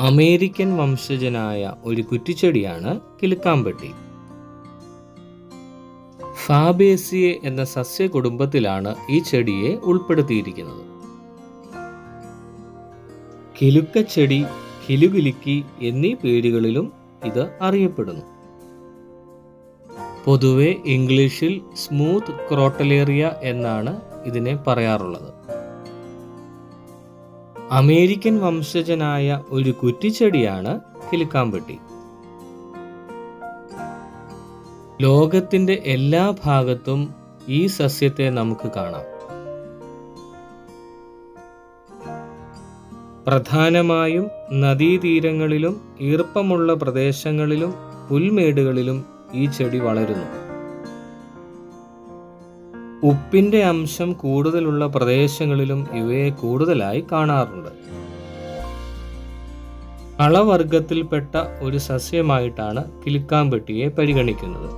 American വംശജനായ ഒരു കുറ്റിച്ചെടിയാണ് കിലുക്കാമ്പട്ടി. ഫാബേസിയെ എന്ന സസ്യ കുടുംബത്തിലാണ് ഈ ചെടിയെ ഉൾപ്പെടുത്തിയിരിക്കുന്നത്. കിലുക്കച്ചെടി കിലുകിലുക്കി എന്നീ പേരുകളിലും ഇത് അറിയപ്പെടുന്നു. പൊതുവെ ഇംഗ്ലീഷിൽ സ്മൂത്ത് ക്രോട്ടലേറിയ എന്നാണ് ഇതിനെ പറയാറുള്ളത്. അമേരിക്കൻ വംശജനായ ഒരു കുറ്റിച്ചെടിയാണ് കിലുക്കാമ്പട്ടി ലോകത്തിന്റെ എല്ലാ ഭാഗത്തും ഈ സസ്യത്തെ നമുക്ക് കാണാം. പ്രധാനമായും നദീതീരങ്ങളിലും ഈർപ്പമുള്ള പ്രദേശങ്ങളിലും പുൽമേടുകളിലും ഈ ചെടി വളരുന്നു. ഉപ്പിന്റെ അംശം കൂടുതലുള്ള പ്രദേശങ്ങളിലും ഇവയെ കൂടുതലായി കാണാറുണ്ട്. കളവർഗത്തിൽപ്പെട്ട ഒരു സസ്യമായിട്ടാണ് കിലുക്കാമ്പെട്ടിയെ പരിഗണിക്കുന്നത്.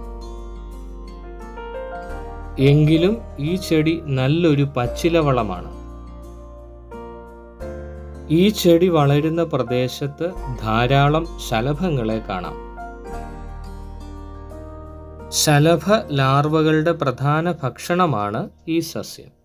എങ്കിലും ഈ ചെടി നല്ലൊരു പച്ചിലവളമാണ്. ഈ ചെടി വളരുന്ന പ്രദേശത്ത് ധാരാളം ശലഭങ്ങളെ കാണാം. ശലഭ ലാർവകളുടെ പ്രധാന ഭക്ഷണമാണ് ഈ സസ്യം.